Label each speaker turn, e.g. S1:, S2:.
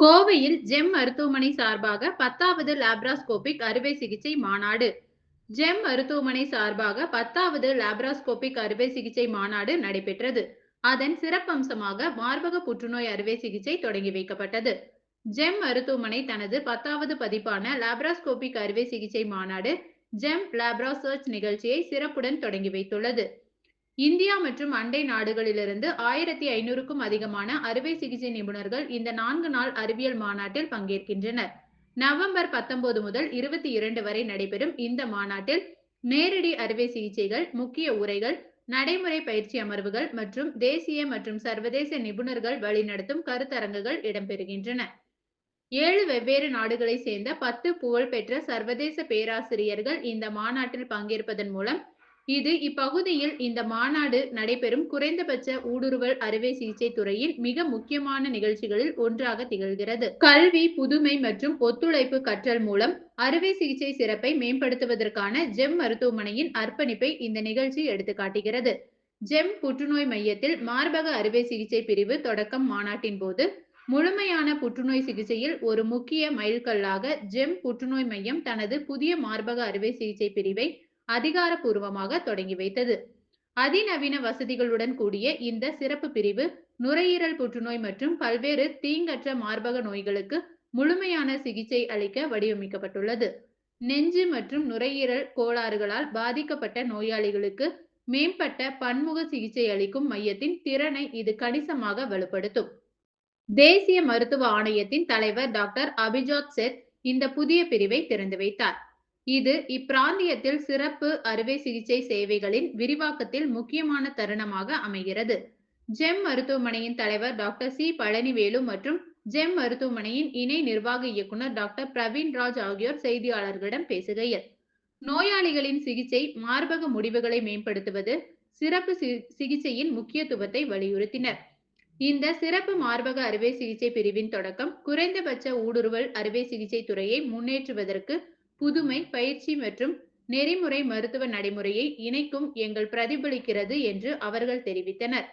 S1: கோவையில் ஜெம் மருத்துவமனை சார்பாக பத்தாவது லாப்ராஸ்கோபிக் அறுவை சிகிச்சை மாநாடு. ஜெம் மருத்துவமனை சார்பாக பத்தாவது லாப்ராஸ்கோபிக் அறுவை சிகிச்சை மாநாடு நடைபெற்றது. அதன் சிறப்பம்சமாக மார்பக புற்றுநோய் அறுவை சிகிச்சை தொடங்கி வைக்கப்பட்டது. ஜெம் மருத்துவமனை தனது பத்தாவது பதிப்பான லாப்ராஸ்கோபிக் அறுவை சிகிச்சை மாநாடு ஜெம் லாப்ரா சர்ச் நிகழ்ச்சியை சிறப்புடன் தொடங்கி வைத்துள்ளது. இந்தியா மற்றும் அண்டை நாடுகளிலிருந்து ஆயிரத்தி ஐநூறுக்கும் அதிகமான அறுவை சிகிச்சை நிபுணர்கள் இந்த நான்கு நாள் அறிவியல் மாநாட்டில் பங்கேற்கின்றனர். நவம்பர் பத்தொன்பது முதல் இருபத்தி இரண்டு வரை நடைபெறும் இந்த மாநாட்டில் நேரடி அறுவை சிகிச்சைகள் முக்கிய உரைகள் நடைமுறை பயிற்சி அமர்வுகள் மற்றும் தேசிய மற்றும் சர்வதேச நிபுணர்கள் வழிநடத்தும் கருத்தரங்குகள் இடம்பெறுகின்றன. ஏழு வெவ்வேறு நாடுகளை சேர்ந்த பத்து புகழ்பெற்ற சர்வதேச பேராசிரியர்கள் இந்த மாநாட்டில் பங்கேற்பதன் மூலம் இது இப்பகுதியில் இந்த மாநாடு நடைபெறும் குறைந்தபட்ச ஊடுருவல் அறுவை சிகிச்சை துறையின் மிக முக்கியமான நிகழ்ச்சிகளில் ஒன்றாக திகழ்கிறது. கல்வி புதுமை மற்றும் ஒத்துழைப்பு கற்றல் மூலம் அறுவை சிகிச்சை சிறப்பை மேம்படுத்துவதற்கான ஜெம் மருத்துவமனையின் அர்ப்பணிப்பை இந்த நிகழ்ச்சி எடுத்துக்காட்டுகிறது. ஜெம் புற்றுநோய் மையத்தில் மார்பக அறுவை சிகிச்சை பிரிவு தொடக்கம் மாநாட்டின் போது முழுமையான புற்றுநோய் சிகிச்சையில் ஒரு முக்கிய மைல்கல்லாக ஜெம் புற்றுநோய் மையம் தனது புதிய மார்பக அறுவை சிகிச்சை பிரிவை அதிகாரப்பூர்வமாக தொடங்கி வைத்தது. அதிநவீன வசதிகளுடன் கூடிய இந்த சிறப்பு பிரிவு நுரையீரல் புற்றுநோய் மற்றும் பல்வேறு தீங்கற்ற மார்பக நோய்களுக்கு முழுமையான சிகிச்சை அளிக்க வடிவமைக்கப்பட்டுள்ளது. நெஞ்சு மற்றும் நுரையீரல் கோளாறுகளால் பாதிக்கப்பட்ட நோயாளிகளுக்கு மேம்பட்ட பன்முக சிகிச்சை அளிக்கும் மையத்தின் திறனை இது கணிசமாக வலுப்படுத்தும். தேசிய மருத்துவ ஆணையத்தின் தலைவர் டாக்டர் அபிஜாத் செத் இந்த புதிய பிரிவை திறந்து வைத்தார். இது இப்பிராந்தியத்தில் சிறப்பு அறுவை சிகிச்சை சேவைகளின் விரிவாக்கத்தில் முக்கியமான தருணமாக அமைகிறது. ஜெம் மருத்துவமனையின் தலைவர் டாக்டர் சி. பழனிவேலு மற்றும் ஜெம் மருத்துவமனையின் இணை நிர்வாக இயக்குனர் டாக்டர் பிரவீன் ராஜ் ஆகியோர் செய்தியாளர்களிடம் பேசுகையில் நோயாளிகளின் சிகிச்சை மார்பக முடிவுகளை மேம்படுத்துவது சிறப்பு சிகிச்சையின் முக்கியத்துவத்தை வலியுறுத்தினர். இந்த சிறப்பு மார்பக அறுவை சிகிச்சை பிரிவின் தொடக்கம் குறைந்தபட்ச ஊடுருவல் அறுவை சிகிச்சை துறையை முன்னேற்றுவதற்கு புதுமை பயிற்சி மற்றும் நெறிமுறை மருத்துவ நடைமுறையை இணைக்கும் எங்கள் பிரதிபலிக்கிறது என்று அவர்கள் தெரிவித்தனர்.